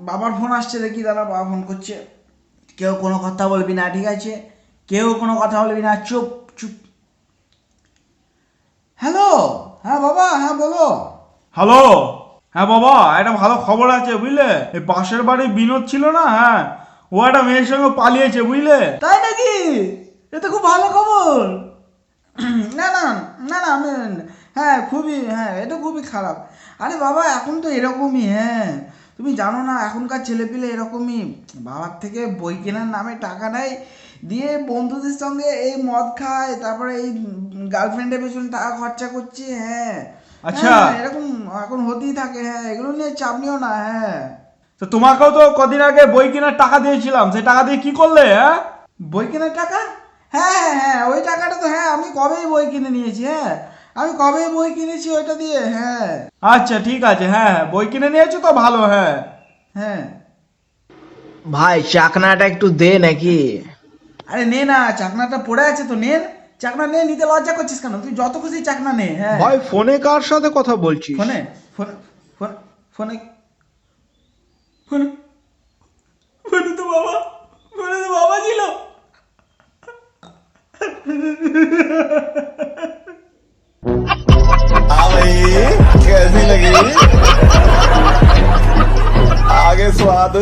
বাবার ফোন আসছে দেখি দাঁড়া বাবা ফোন করছে। কেউ কোনো কথা বলবি না ঠিক আছে? কেউ কোনো কথা বলবি না চুপ চুপ। হ্যালো হ্যাঁ বাবা হ্যাঁ বলো। হ্যালো হ্যাঁ বাবা একটা ভালো খবর আছে বুঝলে? এই পাশের বাড়ি বিনোদ ছিল না হ্যাঁ? ও একটা মেয়ের সঙ্গে পালিয়েছে বুঝলে? তাই নাকি? এ তো খুব ভালো খবর। না না না না আমি হ্যাঁ খুবই হ্যাঁ এটা খুবই খারাপ। আরে বাবা এখন তো এরকমই হ্যাঁ। তুমি জানো না এখনকার ছেলেপিলে এরকমই বাবার থেকে বই কেনার নামে টাকা নেয় দিয়ে বন্ধুদের সঙ্গে এই মদ খায় তারপরে এই গার্লফ্রেন্ডের পেছনে টাকা খরচা করছে হ্যাঁ। আচ্ছা। হ্যাঁ, এরকম এখন হতেই থাকে হ্যাঁ এগুলো নিয়ে চাপ নিও না হ্যাঁ। তো তোমাকেও তো কদিন আগে বই কেনার টাকা দিয়েছিলাম সেই টাকা দিয়ে কি করলে হ্যাঁ? বই কেনার টাকা? হ্যাঁ হ্যাঁ হ্যাঁ ওই টাকাটা তো হ্যাঁ আমি কবেই বই কিনে নিয়েছি হ্যাঁ। আমি কবে বই কিনেছি ওইটা দিয়ে? হ্যাঁ। আচ্ছা ঠিক আছে হ্যাঁ হ্যাঁ বই কিনে নিয়েছো তো ভালো হ্যাঁ। হ্যাঁ। ভাই চাকনাটা একটু দে নাকি? আরে নে না চাকনাটা পড়ে আছে তো নে। চাকনা নে নিতে লজ্জা করছিস কেন? তুই যত খুশি চাকনা নে হ্যাঁ। ভাই ফোনে কার সাথে কথা বলছিস? ফোনে ফোনে ফোন ফোনে ফোনে ফোনে তো বাবা ফোনে তো বাবা ছিল। आगे स्वाद